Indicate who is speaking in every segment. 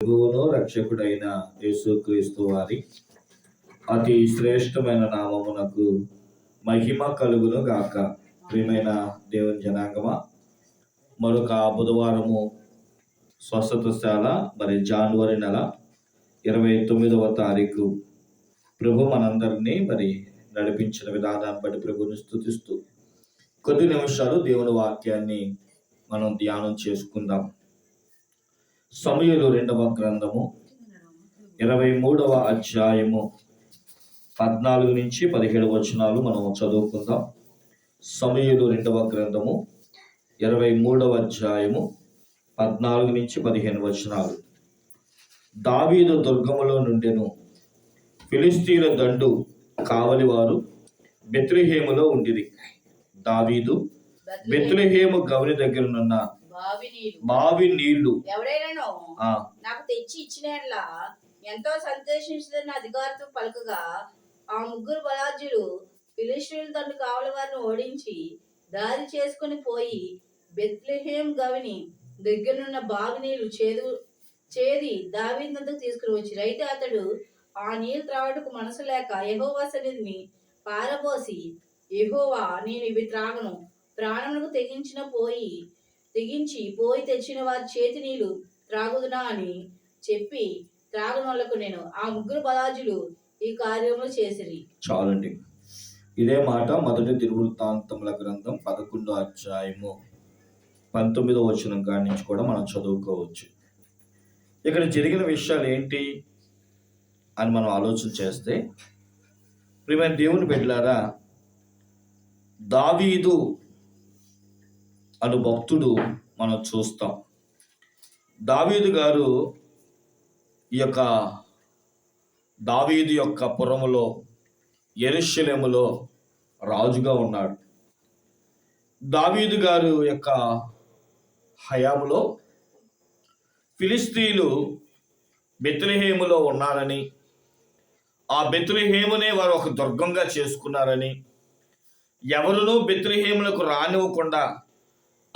Speaker 1: ప్రభువును రక్షకుడైన యేసుక్రీస్తు వారి అతి శ్రేష్టమైన నామమునకు మహిమ కలుగును గాక. ప్రియమైన దేవుని జనాంగమా మరొక బుధవారము స్వస్థతశాల మరి జనవరి నెల ఇరవై తొమ్మిదవ తారీఖు ప్రభు మనందరినీ మరి నడిపించిన విధానాన్ని బట్టి ప్రభుని స్థుతిస్తూ కొద్ది నిమిషాలు దేవుని వాక్యాన్ని మనం ధ్యానం చేసుకుందాం. సమయలు రెండవ గ్రంథము ఇరవై మూడవ అధ్యాయము పద్నాలుగు నుంచి పదిహేడు వచనాలు మనం చదువుకుందాం. సమయలు రెండవ గ్రంథము ఇరవై మూడవ అధ్యాయము పద్నాలుగు నుంచి పదిహేను వచనాలు. దావీదు దుర్గములో నుండెను ఫిలిస్తీన్ల దండు కావలివారు బెత్రిహేములో ఉండిరి. దావీదు బెత్లెహేము గవని దగ్గరనున్న
Speaker 2: బావి
Speaker 1: నీళ్ళు
Speaker 2: ఎవడైనాను
Speaker 1: ఆ.
Speaker 2: నాకు తెచ్చి ఇచ్చిన ఎంతో సంతోషించదని అధికారితో పలుకగా ఆ ముగ్గురు బలాజ్యులు ఫిలిస్టీన్ల తండ్రి కావలి వారిని ఓడించి దారి చేసుకుని పోయి బెత్లెహేం గవిని దగ్గరనున్న బావి నీళ్ళు చేదు చేది దావీదందుకు తీసుకుని వచ్చి అయితే అతడు ఆ నీళ్ళు త్రాగటకు మనసు లేక యెహోవా సన్నిధిని పారబోసి యెహోవా నేను ఇవి త్రాగను. ప్రాణములకు తెగించిన పోయి తెగించి పోయి తెచ్చిన వారి చేతి నీళ్ళు త్రాగుదునా అని చెప్పి త్రాగనోళ్ళకు నేను ఆ ముగ్గురు బలాజులు ఈ కార్యములు చేసిరి.
Speaker 1: చాలండి. ఇదే మాట మొదటి తిరువృత్తాంతముల గ్రంథం పదకొండో అధ్యాయము పంతొమ్మిదో వచనం కాడి నుంచి కూడా మనం చదువుకోవచ్చు. ఇక్కడ జరిగిన విషయాలు ఏంటి అని మనం ఆలోచన చేస్తే ప్రియమైన దేవుని బిడ్డలారా దావీదు అను భక్తుడు మనం చూస్తాం. దావీదు గారు ఈ యొక్క దావీదు యొక్క పురములో ఎరుషలేములో రాజుగా ఉన్నాడు. దావీదు గారు యొక్క హయాములో ఫిలిస్తీన్లు బెత్లెహేములో ఉన్నారని ఆ బెత్రిహేమునే వారు ఒక దుర్గంగా చేసుకున్నారని ఎవరునూ బెత్లెహేములకు రానివ్వకుండా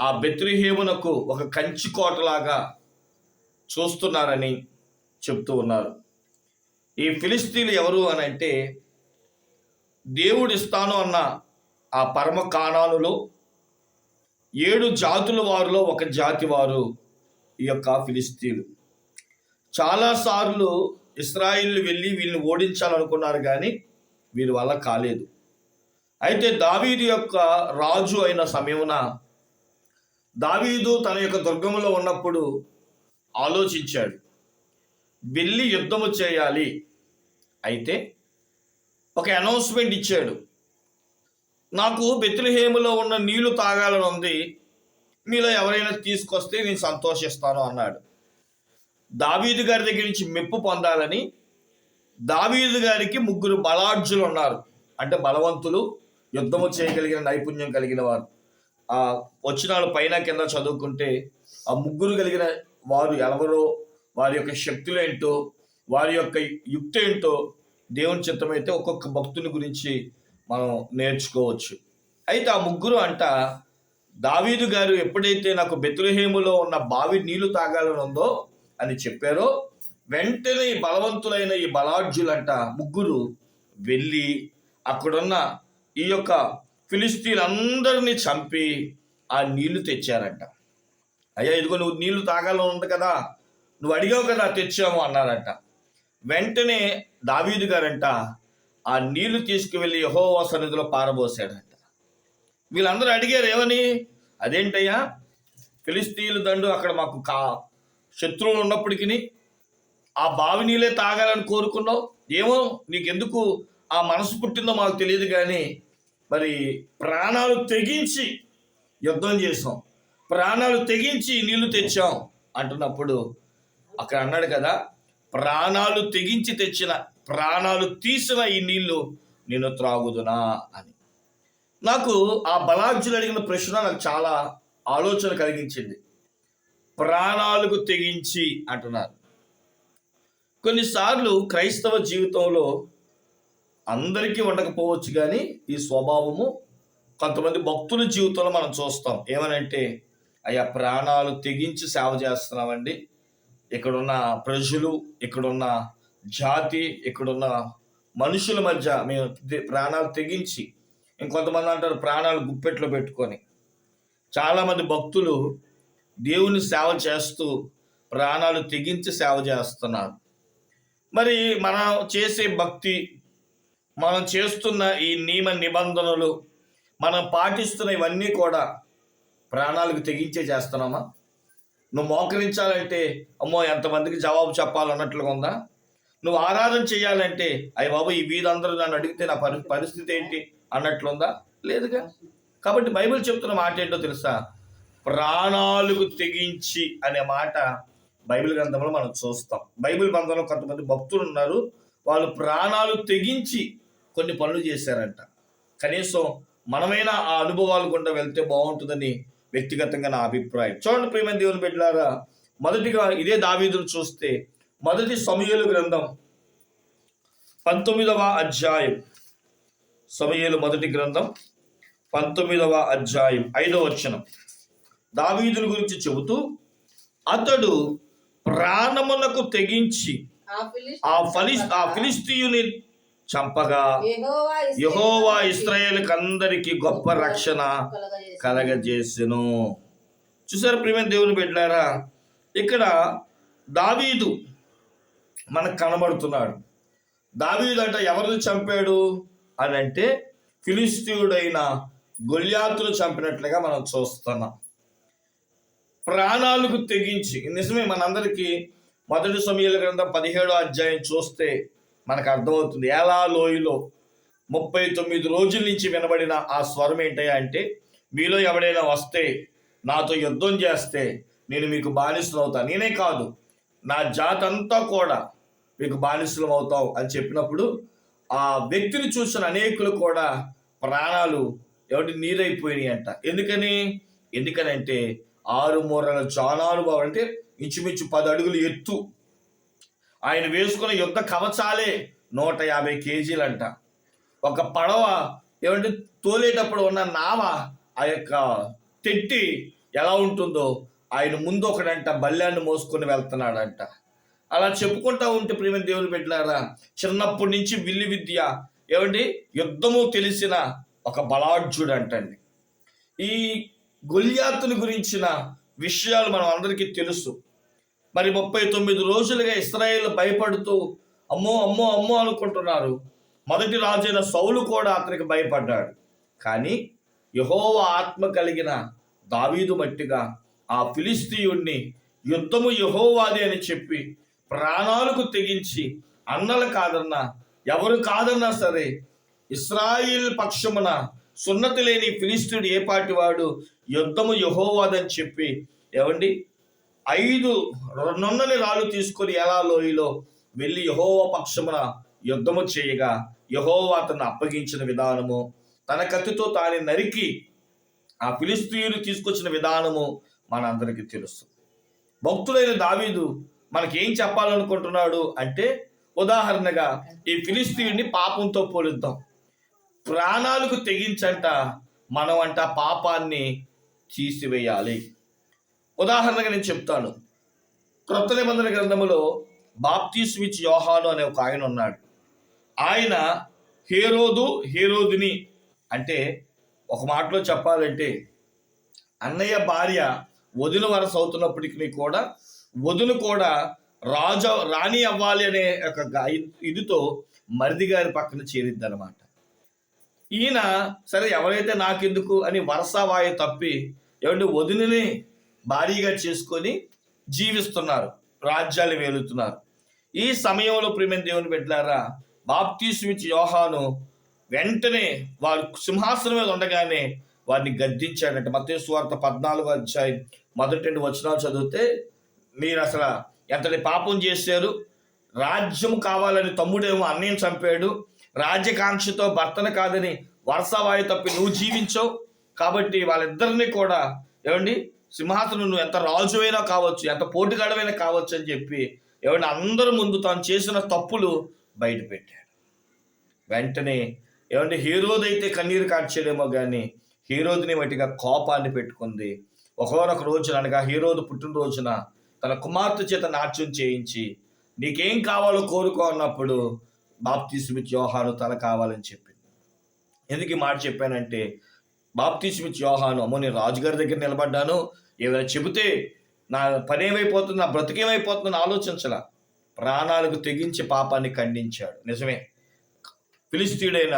Speaker 1: ఆ బెత్రిహేమునకు ఒక కంచి కోటలాగా చూస్తున్నారని చెప్తూ ఉన్నారు. ఈ ఫిలిస్తీన్లు ఎవరు అని అంటే దేవుడు ఇస్తాను అన్న ఆ పరమ కాణాలలో ఏడు జాతుల వారిలో ఒక జాతి వారు ఈ యొక్క ఫిలిస్తీన్లు. చాలాసార్లు ఇస్రాయిల్ వెళ్ళి వీళ్ళని ఓడించాలనుకున్నారు కానీ వీరి వల్ల కాలేదు. అయితే దావీదు యొక్క రాజు అయిన సమయమున దావీదు తన యొక్క దుర్గములో ఉన్నప్పుడు ఆలోచించాడు వెళ్ళి యుద్ధము చేయాలి. అయితే ఒక అనౌన్స్మెంట్ ఇచ్చాడు. నాకు బెత్లహేములో ఉన్న నీళ్ళు తాగాలని ఉంది మీలో ఎవరైనా తీసుకొస్తే నేను సంతోషిస్తాను అన్నాడు. దావీదు గారి దగ్గర నుంచి మెప్పు పొందాలని దావీదు గారికి ముగ్గురు బలార్జులు ఉన్నారు. అంటే బలవంతులు యుద్ధము చేయగలిగిన నైపుణ్యం కలిగిన వారు. ఆ వచ్చినాడు పైన కింద చదువుకుంటే ఆ ముగ్గురు కలిగిన వారు ఎవరో వారి యొక్క శక్తులు ఏంటో వారి యొక్క యుక్తి ఏంటో దేవుని చిత్తమైతే ఒక్కొక్క భక్తుని గురించి మనం నేర్చుకోవచ్చు. అయితే ఆ ముగ్గురు అంట దావీదు గారు ఎప్పుడైతే నాకు బెతులహేములో ఉన్న బావి నీళ్ళు తాగాలని ఉందో అని చెప్పారో వెంటనే ఈ బలవంతులైన ఈ బలార్జులంట ముగ్గురు వెళ్ళి అక్కడున్న ఈ యొక్క ఫిలిస్తీన్లందరినీ చంపి ఆ నీళ్ళు తెచ్చారంట. అయ్యా ఇదిగో నువ్వు నీళ్ళు తాగాలని ఉంది కదా నువ్వు అడిగావు కదా తెచ్చాము అన్నారంట. వెంటనే దావీదు గారంట ఆ నీళ్ళు తీసుకువెళ్ళి యహోవా సన్నిధిలో పారబోసాడంట. వీళ్ళందరూ అడిగారు ఏమని? అదేంటయ్యా ఫిలిస్తీన్లు దండు అక్కడ మాకు కా శత్రువులు ఉన్నప్పటికీ ఆ బావి నీళ్ళే తాగాలని కోరుకున్నావు. ఏమో నీకెందుకు ఆ మనసు పుట్టిందో మాకు తెలియదు కానీ మరి ప్రాణాలు తెగించి యుద్ధం చేసాం ప్రాణాలు తెగించి నీళ్ళు తెచ్చాం అంటున్నప్పుడు అక్కడ అన్నాడు కదా ప్రాణాలు తెగించి తెచ్చిన ప్రాణాలు తీసిన ఈ నీళ్ళు నేను త్రాగుదునా అని. నాకు ఆ బలార్జులు అడిగిన ప్రశ్న నాకు చాలా ఆలోచన కలిగించింది. ప్రాణాలకు తెగించి అంటున్నారు. కొన్నిసార్లు క్రైస్తవ జీవితంలో అందరికీ ఉండకపోవచ్చు కానీ ఈ స్వభావము కొంతమంది భక్తుల జీవితంలో మనం చూస్తాం. ఏమనంటే అయ్యా ప్రాణాలు తెగించి సేవ చేస్తున్నామండి. ఇక్కడున్న ప్రజలు ఇక్కడున్న జాతి ఇక్కడున్న మనుషుల మధ్య మేము ప్రాణాలు తెగించి ఇంకొంతమంది అంటారు ప్రాణాలు గుప్పెట్లో పెట్టుకొని. చాలామంది భక్తులు దేవుని సేవ చేస్తూ ప్రాణాలు తెగించి సేవ చేస్తున్నారు. మరి మనం చేసే భక్తి మనం చేస్తున్న ఈ నియమ నిబంధనలు మనం పాటిస్తున్న ఇవన్నీ కూడా ప్రాణాలకు తెగించే చేస్తున్నామా? నువ్వు మోకరించాలంటే అమ్మో ఎంతమందికి జవాబు చెప్పాలన్నట్లుగా ఉందా? నువ్వు ఆరాధన చేయాలంటే అయ్య బాబు ఈ వీధందరూ నన్ను అడిగితే నా పరి పరిస్థితి ఏంటి అన్నట్లుందా? లేదుగా. కాబట్టి బైబిల్ చెప్తున్న మాట ఏంటో తెలుసా? ప్రాణాలకు తెగించి అనే మాట బైబిల్ గ్రంథంలో మనం చూస్తాం. బైబిల్ గ్రంథంలో కొంతమంది భక్తులు ఉన్నారు. వాళ్ళు ప్రాణాలు తెగించి కొన్ని పనులు చేశారంట. కనీసం మనమైనా ఆ అనుభవాలు గుండా వెళ్తే బాగుంటుందని వ్యక్తిగతంగా నా అభిప్రాయం. చూడండి ప్రియమైన దేవుని బిడ్డలారా మొదటిగా ఇదే దావీదులు చూస్తే మొదటి సమయలు గ్రంథం పంతొమ్మిదవ అధ్యాయం. సమయలు మొదటి గ్రంథం పంతొమ్మిదవ అధ్యాయం ఐదవ వచనం. దావీదుల గురించి చెబుతూ అతడు ప్రాణమునకు తెగించి
Speaker 2: ఆ
Speaker 1: ఫలిస్ ఆ ఫిలిస్తీయుని చంపగా.
Speaker 2: యెహోవా
Speaker 1: ఇస్రాయేల్కి అందరికీ గొప్ప రక్షణ
Speaker 2: కలగజేసి
Speaker 1: కలగజేసెను. చూసారు ప్రియమైన దేవుని బిడ్డారా? ఇక్కడ దావీదు మనకు కనబడుతున్నాడు. దావీదు అంటే ఎవరిని చంపాడు? అని అంటే ఫిలిస్తీయుడైన గొల్యాతులు చంపినట్లుగా మనం చూస్తున్నాం. ప్రాణాలకు తెగించి నిజమే మనందరికీ మొదటి సమయాల గ్రంథం పదిహేడో అధ్యాయం చూస్తే మనకు అర్థమవుతుంది. ఎలా లోయలో ముప్పై తొమ్మిది రోజుల నుంచి వినబడిన ఆ స్వరం ఏంటయ్యా అంటే మీలో ఎవడైనా వస్తే నాతో యుద్ధం చేస్తే నేను మీకు బానిసలు అవుతాను నేనే కాదు నా జాతంతా కూడా మీకు బానిసలం అవుతావు అని చెప్పినప్పుడు ఆ వ్యక్తిని చూసిన అనేకులు కూడా ప్రాణాలు ఎవరి నీరైపోయినాయి అంట. ఎందుకని? ఎందుకనంటే ఆరు మూరల జానానుభవం అంటే ఇంచుమించు పది అడుగులు ఎత్తు. ఆయన వేసుకున్న యుద్ధ కవచాలే నూట యాభై కేజీలంట. ఒక పడవ ఏమంటే తోలేటప్పుడు ఉన్న నావ ఆ యొక్క తెట్టి ఎలా ఉంటుందో ఆయన ముందు ఒకడంట బల్యాన్ని మోసుకొని వెళ్తున్నాడంట. అలా చెప్పుకుంటా ఉంటే ప్రేమ దేవుని పెట్టినారా చిన్నప్పటి నుంచి విల్లు విద్య ఏమండి యుద్ధము తెలిసిన ఒక బలాఢ్యుడు అంటండి ఈ గొల్యాతుని గురించిన విషయాలు మనం అందరికీ తెలుసు. మరి ముప్పై తొమ్మిది రోజులుగా ఇస్రాయేల్ భయపడుతూ అమ్మో అమ్మో అమ్మో అనుకుంటున్నారు. మొదటి రాజైన సౌలు కూడా అతనికి భయపడ్డాడు. కానీ యహోవ ఆత్మ కలిగిన దావీదు మట్టిగా ఆ ఫిలిస్తీయుణ్ణి యుద్ధము యహోవాది అని చెప్పి ప్రాణాలకు తెగించి అన్నలు కాదన్నా ఎవరు కాదన్నా సరే ఇస్రాయిల్ పక్షమున సున్నతి లేని ఫిలిస్తీయుడు ఏ పాటి వాడు యుద్ధము యహోవాదని చెప్పి. ఏమండి? ఐదు నున్నని రాళ్ళు తీసుకొని ఎలా లోయలో వెళ్ళి యహోవ పక్షమున యుద్ధము చేయగా యహోవ అతను అప్పగించిన విధానము తన కత్తితో తాని నరికి ఆ ఫిలిస్తీయులు తీసుకొచ్చిన విధానము మనందరికీ తెలుసు. భక్తుడైన దావీదు మనకేం చెప్పాలనుకుంటున్నాడు అంటే ఉదాహరణగా ఈ ఫిలిస్తీయుడిని పాపంతో పోలుద్దాం. ప్రాణాలకు తెగించంట మనం అంట పాపాన్ని తీసివేయాలి. ఉదాహరణగా నేను చెప్తాను. క్రొత్త నిబంధన గ్రంథములో బాప్తీస్విచ్ యోహాను అనే ఒక ఆయన ఉన్నాడు. ఆయన హేరోదు హేరోదిని అంటే ఒక మాటలో చెప్పాలంటే అన్నయ్య భార్య వదిన వరస అవుతున్నప్పటికీ కూడా వదిన కూడా రాజు రాణి అవ్వాలి అనే ఒక ఇదితో మరిది గారి పక్కన చేరిద్ది అనమాట ఈయన సరే ఎవరైతే నాకెందుకు అని వరసవాయు తప్పి ఏమంటే వదినని భారీగా చేసుకొని జీవిస్తున్నారు రాజ్యాలు వేలుతున్నారు. ఈ సమయంలో ప్రేమ దేవుని పెట్టారా బాప్తీసుమిచ్చి యోహాను వెంటనే వారు సింహాసనం మీద ఉండగానే వారిని గద్దించాడంటే. మతే స్వార్థ పద్నాలుగు అధ్యాయం మొదటి రెండు వచనాలు చదివితే మీరు అసలు ఎంతటి పాపం చేశారు? రాజ్యం కావాలని తమ్ముడేమో అన్నయ్యం చంపాడు. రాజ్యకాంక్షతో భర్తను కాదని వరసవాయు తప్పి నువ్వు జీవించావు. కాబట్టి వాళ్ళిద్దరిని కూడా ఏమండి? సింహాసనం నువ్వు ఎంత రాజువైనా కావచ్చు ఎంత పోటుగాడవైనా కావచ్చు అని చెప్పి ఎవరిని అందరి ముందు తాను చేసిన తప్పులు బయట పెట్టాడు. వెంటనే ఏమంటే హీరోది అయితే కన్నీరు కార్చేదేమో కానీ హీరోదిని మట్టిగా కోపాన్ని పెట్టుకుంది. ఒకనొక రోజున అనగా హీరోదు పుట్టినరోజున తన కుమార్తె చేత నాట్యం చేయించి నీకేం కావాలో కోరుకో అన్నప్పుడు బాప్తిస్మిత్ యోహాను తల కావాలని చెప్పింది. ఎందుకు ఈ మాట చెప్పానంటే బాప్తిస్మిత్ యోహాను అమ్మో నేను రాజుగారి దగ్గర నిలబడ్డాను. ఏమైనా చెబితే నా పని ఏమైపోతుంది నా బ్రతికేమైపోతుందని ఆలోచించలా. ప్రాణాలకు తెగించి పాపాన్ని ఖండించాడు. నిజమే. ఫిలిస్తీయుడైన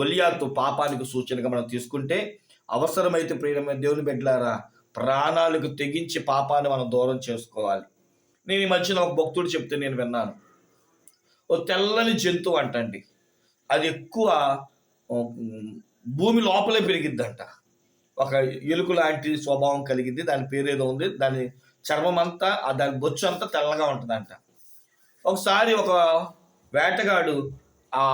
Speaker 1: గొలియాతు పాపానికి సూచనగా మనం తీసుకుంటే అవసరమైతే ప్రియమైన దేవుని బిడ్డలారా ప్రాణాలకు తెగించి పాపాన్ని మనం దూరం చేసుకోవాలి. నేను ఈ మధ్యన ఒక భక్తుడు చెప్తే నేను విన్నాను. ఓ తెల్లని జంతువు అంటండి. అది ఎక్కువ భూమి లోపలే పెరిగిద్దంట. ఒక ఎలుక లాంటి స్వభావం కలిగింది. దాని పేరు ఏదో ఉంది. దాని చర్మం అంతా దాని బొచ్చు అంతా తెల్లగా ఉంటుందంట. ఒకసారి ఒక వేటగాడు ఆ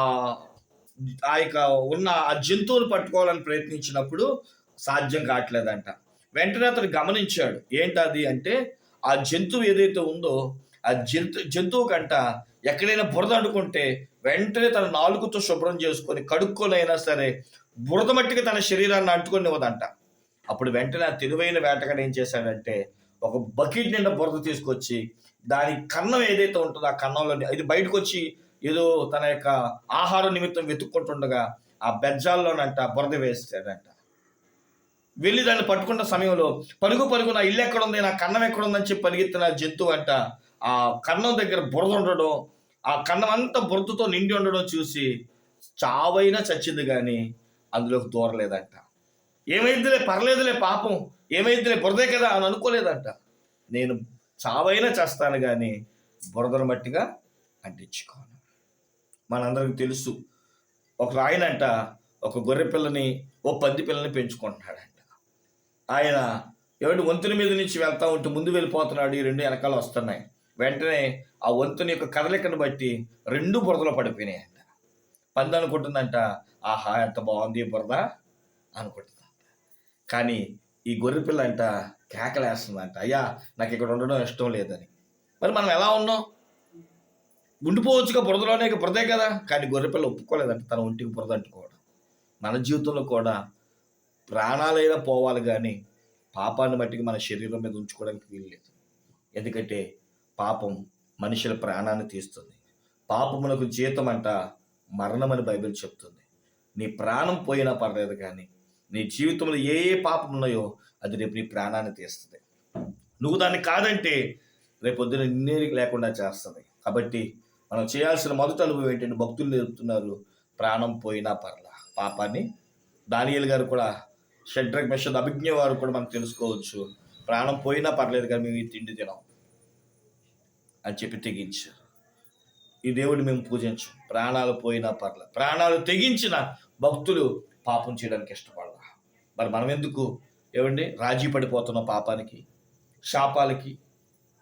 Speaker 1: ఆ యొక్క ఉన్న ఆ జంతువును పట్టుకోవాలని ప్రయత్నించినప్పుడు సాధ్యం కావట్లేదంట. వెంటనే అతను గమనించాడు. ఏంటది అంటే ఆ జంతువు ఏదైతే ఉందో ఆ జంతు జంతువు కంట ఎక్కడైనా బురద అంటుకుంటే వెంటనే తన నాలుగుతో శుభ్రం చేసుకొని కడుక్కొని అయినా సరే బురద మట్టికి తన శరీరాన్ని అంటుకొనివ్వదంట. అప్పుడు వెంటనే ఆ తెలివైన వేటగాడు ఏం చేశాడంటే ఒక బకెట్ నిండా బురద తీసుకొచ్చి దాని కన్నం ఏదైతే ఉంటుందో ఆ కన్నంలో ఇది బయటకు వచ్చి ఏదో తన యొక్క ఆహార నిమిత్తం వెతుక్కుంటుండగా ఆ బెజ్జాల్లోనంట బురద వేస్తాడంట వెళ్ళి దాన్ని పట్టుకున్న సమయంలో పరుగు పరుగు నా ఇల్లు ఎక్కడ ఉంది నా కన్నం ఎక్కడుందని చెప్పి పరిగెత్తిన జంతువు అంట ఆ కన్నం దగ్గర బురద ఉండడం ఆ కన్నం అంతా బురదతో నిండి ఉండడం చూసి చావైనా చచ్చింది కానీ అందులోకి దూరలేదంట. ఏమైద్దిలే పర్లేదులే పాపం. ఏమైద్దిలే బురదే కదా అని అనుకోలేదంట. నేను చావైనా చేస్తాను కానీ బురదను మట్టిగా అంటించుకోను. మనందరికి తెలుసు ఒక ఆయనంట ఒక గొర్రె పిల్లని ఓ పంది పిల్లని పెంచుకుంటున్నాడంట. ఆయన ఎవరి వంతుని మీద నుంచి వెళ్తా ఉంటే ముందు వెళ్ళిపోతున్నాడు ఈ రెండు వెనకాల వస్తున్నాయి. వెంటనే ఆ వంతుని యొక్క కదలికను బట్టి రెండు బురదలో పడిపోయినాయంట. పంది అనుకుంటుందంట ఆహా ఎంత బాగుంది బురద అనుకుంటుందంట. కానీ ఈ గొర్రె పిల్ల అంట కేకలేస్తుందంట అయ్యా నాకు ఇక్కడ ఉండడం ఇష్టం లేదని. మరి మనం ఎలా ఉన్నాం? ఉండిపోవచ్చుగా బురదలోనే బురదే కదా. కానీ గొర్రెపిల్ల ఒప్పుకోలేదంట తన ఒంటికి బురద అంటుకోవడం. మన జీవితంలో కూడా ప్రాణాలైనా పోవాలి కానీ పాపాన్ని మట్టికి మన శరీరం మీద ఉంచుకోవడానికి వీల్లేదు ఎందుకంటే పాపం మనుషుల ప్రాణాన్ని తీస్తుంది. పాపమునకు జీతం అంట మరణమని బైబిల్ చెప్తుంది. నీ ప్రాణం పోయినా పర్లేదు కానీ నీ జీవితంలో ఏ ఏ పాపం ఉన్నాయో అది రేపు నీ ప్రాణాన్ని తీస్తుంది. నువ్వు దాన్ని కాదంటే రేపు పొద్దున నిన్నే లేకుండా చేస్తుంది. కాబట్టి మనం చేయాల్సిన మొదటి అనుభవం ఏంటంటే భక్తులు నేర్పుతున్నారు ప్రాణం పోయినా పర్ల. పాపాన్ని దానియల్ గారు కూడా షడ్రక్ మెషద్ అభిజ్ఞ వారు కూడా మనం తెలుసుకోవచ్చు. ప్రాణం పోయినా పర్లేదు కానీ మేము ఈ తిండి తినాం అని చెప్పి తెగించారు. ఈ దేవుడిని మేము పూజించం. ప్రాణాలు పోయినా పర్లేదు ప్రాణాలు తెగించిన భక్తులు పాపం చేయడానికి ఇష్టపడరా. మరి మనం ఎందుకు? ఏమండి? రాజీ పడిపోతున్న పాపానికి శాపాలకి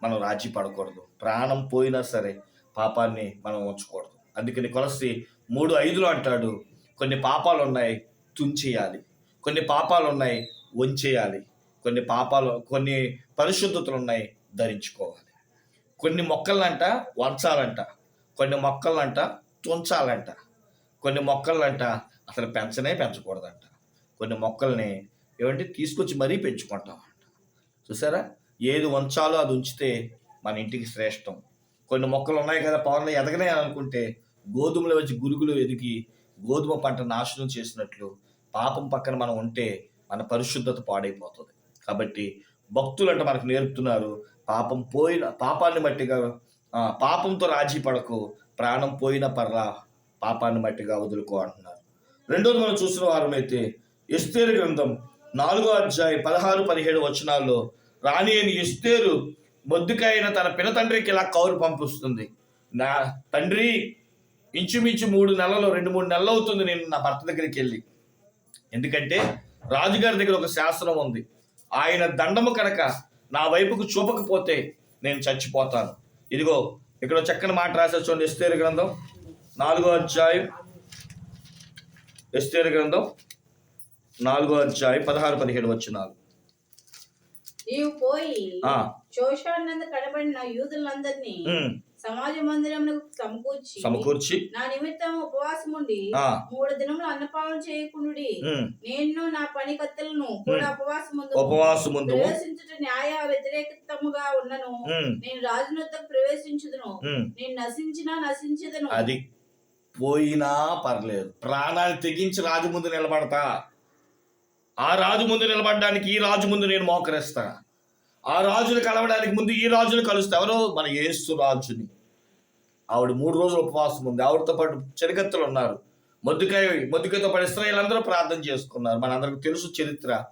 Speaker 1: మనం రాజీ పడకూడదు. ప్రాణం పోయినా సరే పాపాన్ని మనం ఉంచకూడదు. అందుకని కొలసి మూడు ఐదులో అంటాడు కొన్ని పాపాలు ఉన్నాయి తుంచేయాలి. కొన్ని పాపాలు ఉన్నాయి వంచేయాలి. కొన్ని పాపాలు కొన్ని పరిశుద్ధతలు ఉన్నాయి ధరించుకోవాలి. కొన్ని మొక్కలంట వంచాలంట కొన్ని మొక్కలంట తుంచాలంట. కొన్ని మొక్కలంట అసలు పెంచనే పెంచకూడదంట. కొన్ని మొక్కల్ని ఏమంటే తీసుకొచ్చి మరీ పెంచుకుంటామంట. చూసారా? ఏది ఉంచాలో అది ఉంచితే మన ఇంటికి శ్రేష్టం. కొన్ని మొక్కలు ఉన్నాయి కదా పవన్లో ఎదగనే అనుకుంటే గోధుమలు వచ్చి గురుగులు ఎదిగి గోధుమ పంట నాశనం చేసినట్లు పాపం పక్కన మనం ఉంటే మన పరిశుద్ధత పాడైపోతుంది. కాబట్టి భక్తులు అంటే మనకు నేర్పుతున్నారు పాపం పోయిన పాపాన్ని బట్టిగా పాపంతో రాజీ పడకు ప్రాణం పోయిన పర్లా పాపాన్ని మట్టిగా వదులుకో అంటున్నారు. రెండోది మనం చూసిన వారమైతే ఎస్తేరు గ్రంథం నాలుగో అధ్యాయ పదహారు పదిహేడు వచనాల్లో రాణి అని ఎస్తేరు మొద్దుకైన తన పిన తండ్రికి ఇలా కౌరు పంపిస్తుంది. నా తండ్రి ఇంచుమించు మూడు నెలలు రెండు మూడు నెలలు అవుతుంది నేను నా భర్త దగ్గరికి వెళ్ళి. ఎందుకంటే రాజుగారి దగ్గర ఒక శాస్త్రం ఉంది. ఆయన దండము కనుక నా వైపుకు చూపకపోతే నేను చచ్చిపోతాను. ఇదిగో ఇక్కడ చక్కని మాట రాశారు చూడండి ఎస్తేరు గ్రంథం నాలుగో అధ్యాయం ఎస్తేరు గ్రంథం నాలుగో అధ్యాయం పదహారు పదిహేడు వచ్చినాలు
Speaker 2: నీవు పోయి శోషానందు కనబడిన యూదులందరినీ సమాజ మందిరమునకు సమకూర్చి
Speaker 1: సమకూర్చి
Speaker 2: నా నిమిత్తం ఉపవాసం ఉండి మూడు దినములు అన్నపాలన చేయకుండుడి.
Speaker 1: ఉమ్,
Speaker 2: నేను నా పని కత్తెలను కూడా ఉపవాసం ముందు
Speaker 1: ఉపవాసం ముందు
Speaker 2: ప్రవేశించుట న్యాయ వ్యతిరేకతముగా ఉన్నను. నేను రాజునొద్దకు ప్రవేశించుదును. నేను నశించినా నశించదును.
Speaker 1: అది పోయినా పర్లేదు. ప్రాణాలు తెగించి రాజు ముందు నిలబడతా. ఆ రాజు ముందు నిలబడడానికి ఈ రాజు ముందు నేను మోకరిస్తా. ఆ రాజును కలవడానికి ముందు ఈ రాజును కలుస్తే. ఎవరో? మన యేసు రాజుని. ఆవిడ మూడు రోజులు ఉపవాసం ఉంది. ఆవిడతో పాటు చెరికత్తలు ఉన్నారు. మొద్దుకాయ మొద్దుకాయతో పాటు ఇస్రాయేల్ ప్రార్థన చేసుకున్నారు. మనందరికి తెలుసు చరిత్ర.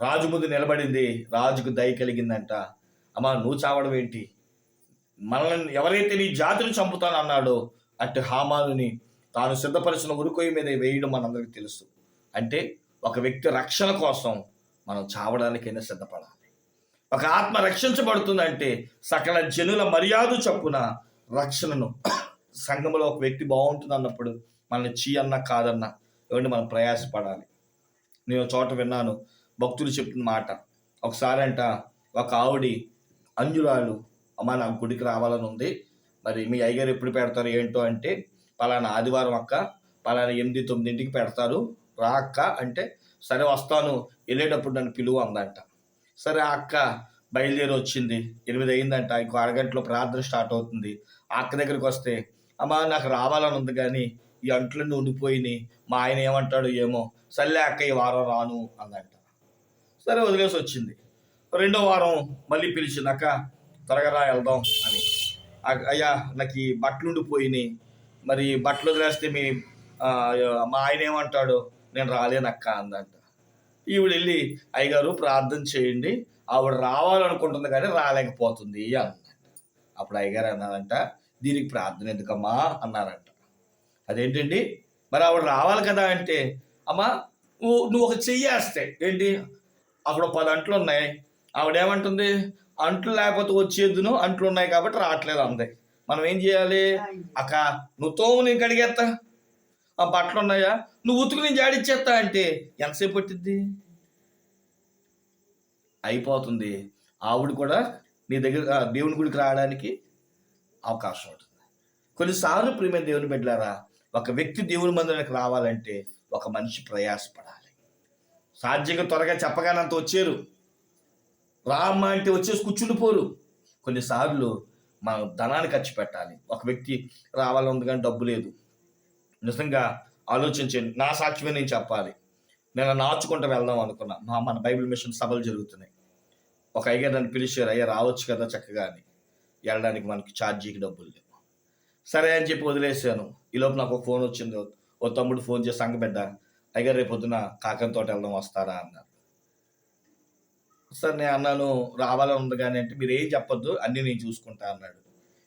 Speaker 1: రాజు ముందు నిలబడింది. రాజుకు దయ కలిగిందంట. అమ్మా నువ్వు చావడం ఏంటి? మనల్ని ఎవరైతే నీ జాతిని చంపుతాను అన్నాడో అట్టి హామానుని తాను సిద్ధపరిచిన ఉరుకొయ్య మీద వేయడం మనందరికీ తెలుసు. అంటే ఒక వ్యక్తి రక్షణ కోసం మనం చావడానికైనా సిద్ధపడాలి. ఒక ఆత్మ రక్షించబడుతుందంటే సకల జనుల మర్యాద చొప్పున రక్షణను సంఘంలో ఒక వ్యక్తి బాగుంటుంది అన్నప్పుడు మనల్ని చీ అన్నా కాదన్నా ఏమంటే మనం ప్రయాసపడాలి. నేను చోట విన్నాను భక్తులు చెప్పిన మాట. ఒకసారి అంట ఒక ఆవిడి అంజురాలు అమ్మ నాకు గుడికి రావాలని ఉంది. మరి మీ అయ్యగారు ఎప్పుడు పెడతారు ఏంటో అంటే పలానా ఆదివారం అక్క పలానా ఎనిమిది తొమ్మిదింటికి పెడతారు. రా అక్క అంటే సరే వస్తాను వెళ్ళేటప్పుడు నన్ను పిలువు అందంట. సరే ఆ అక్క బయలుదేరి వచ్చింది ఎనిమిది అయిందంట ఇంకో అరగంటలో ప్రార్థన స్టార్ట్ అవుతుంది. ఆ అక్క దగ్గరికి వస్తే అమ్మా నాకు రావాలని ఉంది కానీ ఈ అంట్లన్నీ ఉండిపోయినాయి మా ఆయన ఏమంటాడు ఏమో. సర్లే అక్క ఈ వారం రాను అందంట. సరే వదిలేసి వచ్చింది రెండో వారం మళ్ళీ పిలిచింది అక్క త్వరగా రా వెళ్దాం అని. అయ్యా నాకు ఈ బట్టలు ఉండిపోయినాయి. మరి బట్టలు వదిలేస్తే మీ మా ఆయన ఏమంటాడు నేను రాలేనక్క అందంట. ఈవిడ వెళ్ళి అయ్యగారు ప్రార్థన చేయండి. ఆవిడ రావాలనుకుంటుంది కానీ రాలేకపోతుంది అన్నదంట అప్పుడు అయ్యగారు అన్నారంట దీనికి ప్రార్థన ఎందుకమ్మా? అన్నారంట. అదేంటండి? మరి ఆవిడ రావాలి కదా అంటే? అమ్మా నువ్వు నువ్వు ఒక చెయ్యేస్తే ఏంటి? అక్కడ పది అంట్లు ఉన్నాయి. ఆవిడ ఏమంటుంది? అంట్లు లేకపోతే వచ్చేద్దును అంట్లు ఉన్నాయి కాబట్టి రావట్లేదు అంది. మనం ఏం చేయాలి? అక్క నువ్వు తోము నేను కడిగేస్తా ఆ బట్టలు ఉన్నాయా నువ్వు ఉతుకు నేను జాడిచ్చేస్తా అంటే ఎంతసేపు పట్టిద్ది? అయిపోతుంది. ఆవిడ కూడా నీ దగ్గర దేవుని గుడికి రావడానికి అవకాశం ఉంటుంది. కొన్నిసార్లు ప్రేమ దేవుని బిడ్డలారా ఒక వ్యక్తి దేవుని మందిరానికి రావాలంటే ఒక మనిషి ప్రయాసపడాలి. సాధ్యంగా త్వరగా చెప్పగానంత వచ్చారు రామ్మ అంటే వచ్చేసి కూర్చుండిపోరు. కొన్నిసార్లు మనం ధనాన్ని ఖర్చు పెట్టాలి. ఒక వ్యక్తి రావాలని ఉంది కానీ డబ్బు లేదు. నిజంగా ఆలోచించండి నా సాక్ష్యమే నేను చెప్పాలి. నేను నాచుకుంటూ వెళ్దాం అనుకున్నా. మా మన బైబిల్ మిషన్ సభలు జరుగుతున్నాయి. ఒక అయ్యగారు నన్ను పిలిచారు అయ్యా రావచ్చు కదా చక్కగా అని. వెళ్ళడానికి మనకి ఛార్జీకి డబ్బులు లేవు. సరే అని చెప్పి వదిలేసాను ఈలోపు నాకు ఒక ఫోన్ వచ్చింది. ఓ తమ్ముడు ఫోన్ చేసి సంగబిడ్డ అయ్యగారు రేపు పొద్దున కాకంతో వెళ్దాం వస్తారా అన్నారు. సార్ నేను అన్నాను రావాలని ఉంది కానీ అంటే మీరు ఏం చెప్పొద్దు అన్నీ నేను చూసుకుంటా అన్నాడు.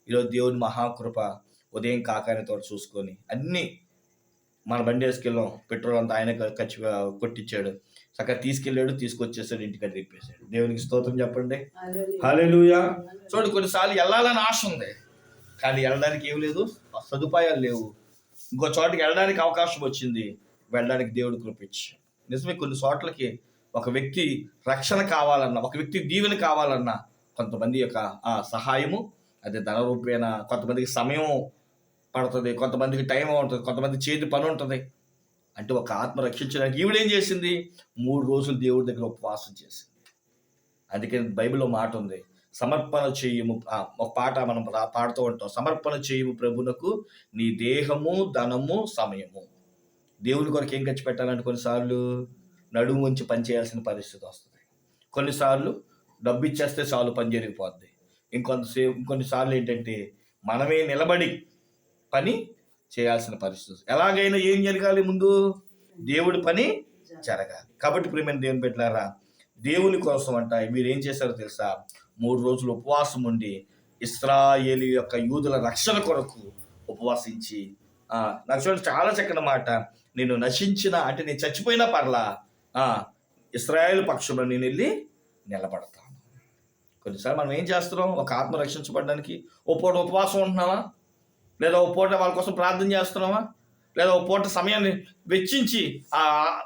Speaker 1: ఈరోజు దేవుని మహాకృప ఉదయం కాకానితో చూసుకొని అన్నీ మన బండి వేసుకెళ్ళాం. పెట్రోల్ అంతా ఆయన ఖర్చు కొట్టించాడు చక్కగా తీసుకెళ్ళాడు తీసుకొచ్చేసాడు ఇంటికి తిప్పేశాడు. దేవునికి స్తోత్రం చెప్పండి. హల్లెలూయా చూడండి కొన్నిసార్లు వెళ్ళాలని ఆశ ఉంది. కానీ వెళ్ళడానికి ఏం లేదు. సదుపాయాలు లేవు. ఇంకో చోటికి వెళ్ళడానికి అవకాశం వచ్చింది. వెళ్ళడానికి దేవుడు కృపించాడు నిజమే కొన్ని చోట్లకి ఒక వ్యక్తి రక్షణ కావాలన్నా ఒక వ్యక్తి దీవెన కావాలన్నా కొంతమంది యొక్క సహాయము అదే ధన రూపేణ కొంతమందికి సమయం పడుతుంది కొంతమందికి టైం ఉంటుంది కొంతమంది చేతి పని ఉంటుంది. అంటే ఒక ఆత్మ రక్షించడానికి ఈవిడేం చేసింది? మూడు రోజులు దేవుడి దగ్గర ఉపవాసం చేసింది. అందుకే బైబిల్లో మాట ఉంది సమర్పణ చేయము ఒక పాట మనం పాడుతూ ఉంటాం. సమర్పణ చేయము ప్రభునకు నీ దేహము ధనము సమయము. దేవుని కొరకు ఏం ఖర్చు పెట్టాలంటే కొన్నిసార్లు నడుము ఉంచి పని చేయాల్సిన పరిస్థితి వస్తుంది. కొన్నిసార్లు డబ్బు ఇచ్చేస్తే చాలు పని జరిగిపోద్ది. ఇంకొంతసేపు ఇంకొన్నిసార్లు ఏంటంటే మనమే నిలబడి పని చేయాల్సిన పరిస్థితి ఎలాగైనా ఏం జరగాలి ముందు? దేవుడి పని జరగాలి. కాబట్టి ప్రేమైన దేవుని పెట్టారా దేవుని కోసం అంట మీరు ఏం చేశారో తెలుసా? మూడు రోజులు ఉపవాసం ఉండి ఇస్రాయేలి యొక్క యూదుల రక్షణ కొరకు ఉపవాసించి నాకు చూడండి చాలా చక్కని మాట. నేను నశించిన అంటే నేను చచ్చిపోయినా పర్లా ఇస్రాయేల్ పక్షంలో నేను వెళ్ళి నిలబడతాను. కొన్నిసార్లు మనం ఏం చేస్తున్నాం? ఒక ఆత్మ రక్షించబడడానికి ఓ పూట ఉపవాసం ఉంటున్నావా లేదా ఓ పూట వాళ్ళ కోసం ప్రార్థన చేస్తున్నావా? లేదా ఓ పూట సమయాన్ని వెచ్చించి ఆ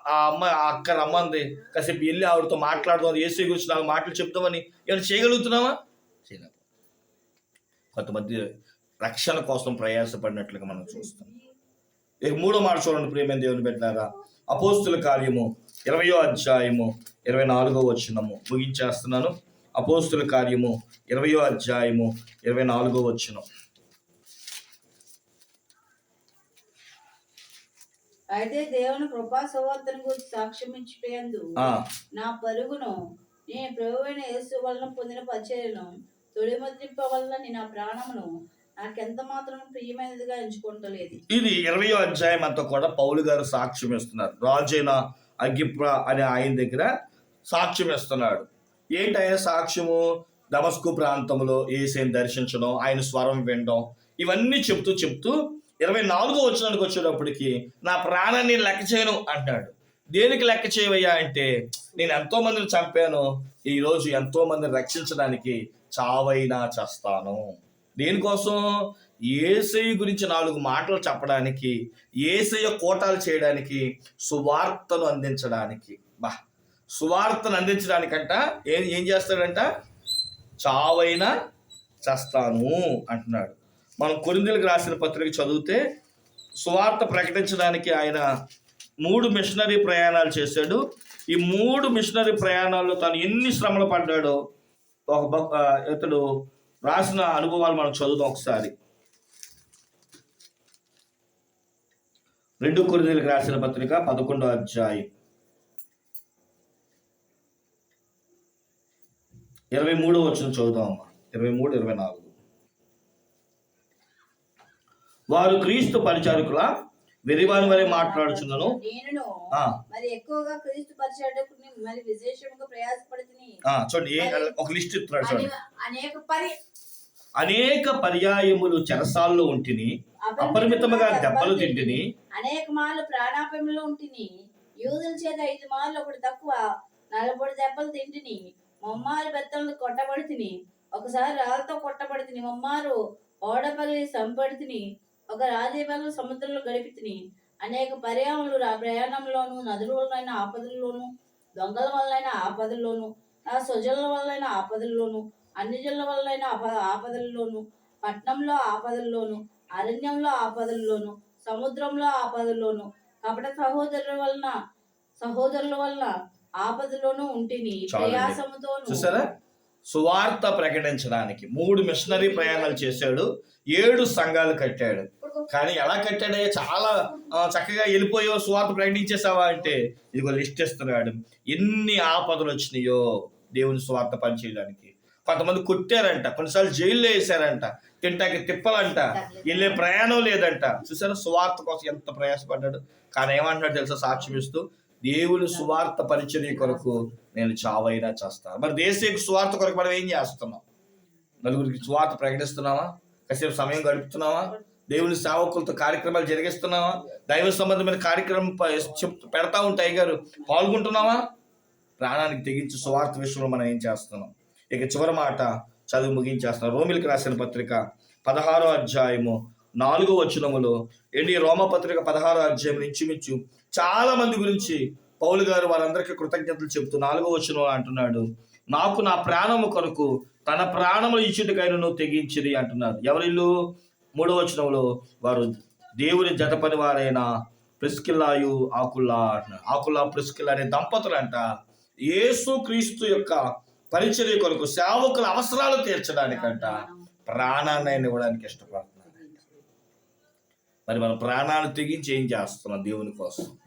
Speaker 1: ఆ అమ్మ ఆ అక్క రమ్మంది కాసేపు వెళ్ళి ఆవిడతో మాట్లాడుదాం ఏసీ గురించి నాలుగు మాటలు చెప్తామని ఏమైనా చేయగలుగుతున్నావా? చేయలేము. కొంతమంది రక్షణ కోసం ప్రయాసపడినట్లుగా మనం చూస్తాం ఇక మూడో మాట చూడండి ప్రియమైన దేవుని పెట్టారా అపోస్తుల కార్యము ఇరవయో అధ్యాయము ఇరవై నాలుగో వచ్చినము ముగించేస్తున్నాను. అపోస్తుల కార్యము ఇరవయో అధ్యాయము ఇరవై నాలుగో వచ్చినం
Speaker 2: అయితే దేవుని కృపా సువార్తను గురించి సాక్ష్యం ఇచ్చిపోయందు నా పరుగును నేను ప్రభువైన యేసు వలన పొందిన పరిచర్యను తొలిమద్రింప వలన నేను నా ప్రాణమును నాకెంత మాత్రం ప్రియమైనదిగా ఎంచుకుంటలేదు
Speaker 1: ఇది ఇరవయో అధ్యాయం అంతా కూడా పౌలు గారు సాక్ష్యం ఇస్తున్నారు. రాజైన అగ్గిప్ర అనే ఆయన దగ్గర సాక్ష్యం ఇస్తున్నాడు. ఏంటి ఆయన సాక్ష్యము? దమస్కు ప్రాంతంలో ఏసైని దర్శించడం ఆయన స్వరం వినడం ఇవన్నీ చెప్తూ చెప్తూ ఇరవై నాలుగో వచ్చినానికి వచ్చేటప్పటికి నా ప్రాణాన్ని లెక్క చేయను అంటాడు. దేనికి లెక్క చేయవయ్యా అంటే నేను ఎంతో మందిని చంపాను ఈరోజు ఎంతో మందిని రక్షించడానికి చావైనా చేస్తాను. దేనికోసం? ఏసై గురించి నాలుగు మాటలు చెప్పడానికి ఏసయ్య కోటాలు చేయడానికి సువార్తను అందించడానికి. బా సువార్తను అందించడానికంట ఏం ఏం చేస్తాడంట? చావైనా చేస్తాను అంటున్నాడు. మనం కొరిందులకు రాసిన పత్రిక చదివితే సువార్త ప్రకటించడానికి ఆయన మూడు మిషనరీ ప్రయాణాలు చేశాడు. ఈ మూడు మిషనరీ ప్రయాణాల్లో తను ఎన్ని శ్రమలు పడ్డాడో ఒక ఇతడు రాసిన అనుభవాలు మనం చదువుదాం ఒకసారి. రెండు కొరిందులకు రాసిన పత్రిక పదకొండో అధ్యాయం. ఇరవై మూడో వచ్చిన చదువుదాం అమ్మా ఇరవై మూడు ఇరవై నాలుగు. వారు క్రీస్తు పరిచారకుల? వెరివాని వరే మాట్లాడుచున్నాను చూడండి ఒక లిస్ట్ ఇస్తున్నాడు చూడండి.
Speaker 2: అనేక పరి
Speaker 1: అనేక పర్యాయములు చెరసాల్లో ఉంటిని అపరిమితముగా దెబ్బలు తింటిని
Speaker 2: అనేక మార్లు ప్రాణాపంలో ఉంటిని యూదుల చేత ఐదు మార్లు ఒకటి తక్కువ నలభై దెబ్బలు తింటిని ముమ్మారు బెత్తలను కొట్టబడితిని ఒకసారి రాళ్ళతో కొట్టబడితిని ముమ్మారు ఓడపల్లి సంపడితిని ఒక రాజీపగలు సముద్రంలో గడిపితిని. అనేక పర్యాములు రా ప్రయాణంలోను నదుల వలన ఆపదల్లోను దొంగల వలన ఆపదల్లోను నా స్వజనుల వలన ఆపదల్లోను అన్ని జనుల వలన ఆప ఆపదల్లోను పట్నంలో ఆపదల్లోను అరణ్యంలో ఆపదల్లోను సముద్రంలో ఆపదల్లోను కపట సహోదరుల వలన సహోదరుల వలన ఆపదలోను ఉంటిని. ప్రయాసముతోను
Speaker 1: చూసారా? సువార్త ప్రకటించడానికి మూడు మిషనరీ ప్రయాణాలు చేశాడు ఏడు సంఘాలు కట్టాడు. కానీ ఎలా కట్టాడే? చాలా చక్కగా వెళ్ళిపోయో సువార్త ప్రకటించేసావా అంటే ఇదిగో లిస్ట్ ఇస్తున్నాడు. ఎన్ని ఆపదలు వచ్చినాయో దేవుని సువార్త పనిచేయడానికి. కొంతమంది కొట్టారంట కొన్నిసార్లు జైల్లో వేసారంట తింటాకి తిప్పలంట వెళ్ళే ప్రయాణం లేదంట. చూసారా? సువార్త కోసం ఎంత ప్రయాసపడ్డాడు. కానీ ఏమంటున్నాడు తెలుసా? సాక్ష్యం ఇస్తూ దేవుని సువార్త పరిచర్య కొరకు నేను చావైనా చేస్తాను. మరి దేశీయ సువార్త కొరకు మనం ఏం చేస్తున్నాం? నలుగురికి సువార్త ప్రకటిస్తున్నావా? కాసేపు సమయం గడుపుతున్నావా? దేవుని సేవకులతో కార్యక్రమాలు జరిగిస్తున్నావా? దైవ సంబంధమైన కార్యక్రమం పెడతా ఉంటాయి గారు పాల్గొంటున్నావా? ప్రాణానికి తెగించి సువార్త విషయంలో మనం ఏం చేస్తున్నాం? ఇక చివరి మాట చదువు ముగించేస్తున్నాం. రోమిలికి రాసిన పత్రిక పదహారో అధ్యాయము నాలుగో వచనములో ఏంటి రోమ పత్రిక పదహారో అధ్యాయం ఇంచుమించు చాలా మంది గురించి పౌలు గారు వారందరికీ కృతజ్ఞతలు చెప్తూ నాలుగో వచనం అంటున్నాడు నాకు నా ప్రాణము కొరకు తన ప్రాణములు ఇచ్చుటికైనను తెగించిరి అంటున్నారు. ఎవరిల్లు? మూడో వచనంలో వారు దేవుని జత పని వారైన ప్రిస్కిల్లాయు ఆకుల్లా అంటున్నారు. ఆకుల్లా ప్రిస్కిల్లా అనే దంపతులు అంట యేసు క్రీస్తు యొక్క పరిచర్య కొరకు సేవకుల అవసరాలు తీర్చడానికంట ప్రాణాన్ని ఇవ్వడానికి ఇష్టపడుతున్నారు. మరి మన ప్రాణాలు తెగించి ఏం చేస్తున్నాం దేవుని కోసం?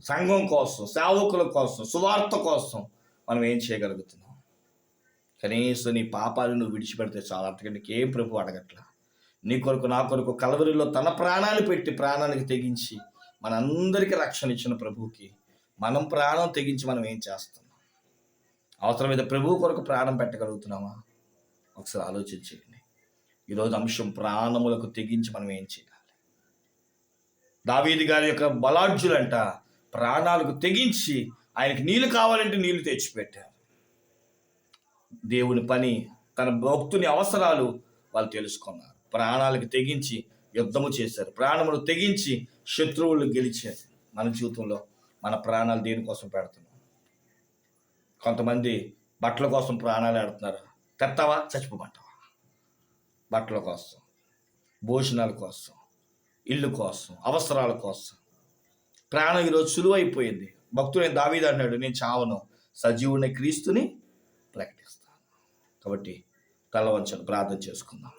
Speaker 1: సంఘం కోసం సేవకుల కోసం సువార్త కోసం మనం ఏం చేయగలుగుతున్నాం? కనీసం నీ పాపాలు నువ్వు విడిచిపెడితే చాలా. అంతకంటే నీకేం ప్రభు అడగట్లా? నీ కొరకు నా కొరకు కలవరిలో తన ప్రాణాలు పెట్టి ప్రాణానికి తెగించి మనందరికీ రక్షణ ఇచ్చిన ప్రభువుకి మనం ప్రాణం తెగించి మనం ఏం చేస్తున్నాం? అవసరమైతే ప్రభువు కొరకు ప్రాణం పెట్టగలుగుతున్నామా? ఒకసారి ఆలోచించండి. ఈరోజు అంశం ప్రాణములకు తెగించి మనం ఏం చేయాలి? దావీది గారి యొక్క బలాఢ్యులంట ప్రాణాలకు తెగించి ఆయనకి నీళ్ళు కావాలంటే నీళ్ళు తెచ్చిపెట్టారు. దేవుని పని తన భక్తుని అవసరాలు వాళ్ళు తెలుసుకున్నారు. ప్రాణాలకు తెగించి యుద్ధము చేశారు. ప్రాణములు తెగించి శత్రువులు గెలిచారు. మన జీవితంలో మన ప్రాణాలు దేనికోసం పెడుతున్నాం? కొంతమంది బట్టల కోసం ప్రాణాలు ఆడుతున్నారు తెత్తవా? చచ్చిపోమంటావా? బట్టల కోసం భోజనాల కోసం. ఇల్లు కోసం అవసరాల కోసం. ప్రాణం ఈరోజు సులువైపోయింది. భక్తుడైన దావీదు అన్నాడు నేను చావను. సజీవుని క్రీస్తుని ప్రకటిస్తాను. కాబట్టి తల వంచను ప్రార్థన చేసుకుందాం.